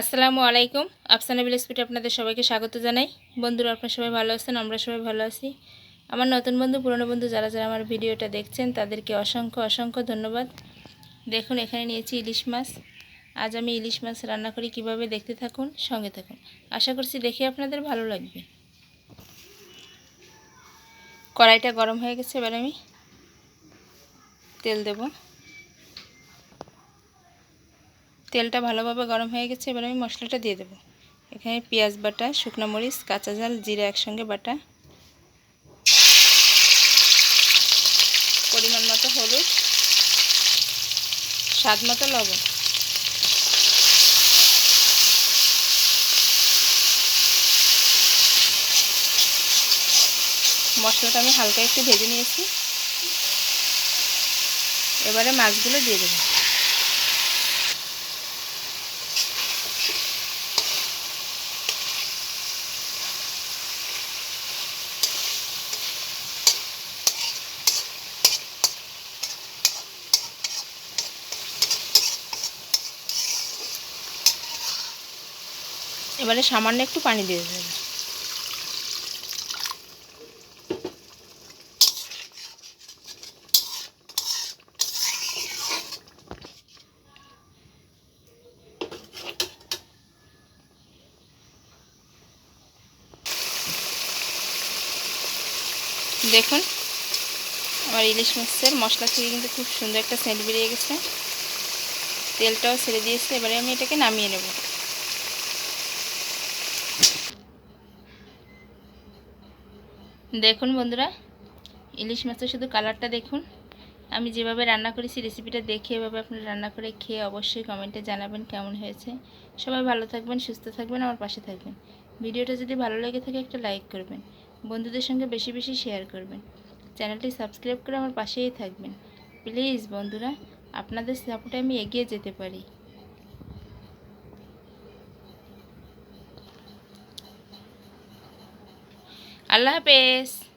আসসালামু আলাইকুম। আফসানা বিল স্পিড আপনাদের সবাইকে স্বাগত জানাই। বন্ধুরা, আপনারা সবাই ভালো আছেন? আমরা সবাই ভালো আছি। আমার নতুন বন্ধু, পুরনো বন্ধু যারা যারা আমার ভিডিওটা দেখছেন, তাদেরকে অসংখ্য অসংখ্য ধন্যবাদ। দেখুন, এখানে নিয়েছি ইলিশ মাছ। আজ আমি ইলিশ মাছ রান্না করি কীভাবে, দেখতে থাকুন, সঙ্গে থাকুন। আশা করছি দেখে আপনাদের ভালো লাগবে। কড়াইটা গরম হয়ে গেছে, এবার আমি তেল দেবো। তেলটা ভালোভাবে গরম হয়ে গেছে, এবার আমি মশলাটা দিয়ে দেবো। এখানে পেঁয়াজ বাটা, শুকনো মরিচ, কাঁচা ঝাল, জিরা একসঙ্গে বাটা। পরিমাণ মতো হলুদ। স্বাদ মতো লবণ। মশলাটা আমি হালকা একটু ভেজে নিয়েছি। এবারে মাছগুলো দিয়ে দেবো। এবারে সামান্য একটু পানি দিয়ে দেবেন। দেখুন, আমার ইলিশ মাছের মশলা থেকে কিন্তু খুব সুন্দর একটা সেন্ট বেরিয়ে গেছে। তেলটাও ছেড়ে দিয়েছে, এবারে আমি এটাকে নামিয়ে নেব। দেখুন বন্ধুরা, ইলিশ মাছের শুধু কালারটা দেখুন। আমি যেভাবে রান্না করেছি রেসিপিটা দেখে এভাবে আপনারা রান্না করে খেয়ে অবশ্যই কমেন্টে জানাবেন কেমন হয়েছে। সবাই ভালো থাকবেন, সুস্থ থাকবেন, আমার পাশে থাকবেন। ভিডিওটা যদি ভালো লেগে থাকে একটা লাইক করবেন, বন্ধুদের সঙ্গে বেশি বেশি শেয়ার করবেন। চ্যানেলটি সাবস্ক্রাইব করে আমার পাশেই থাকবেন। প্লিজ বন্ধুরা, আপনাদের সাপোর্টে আমি এগিয়ে যেতে পারি। ¡Alabes!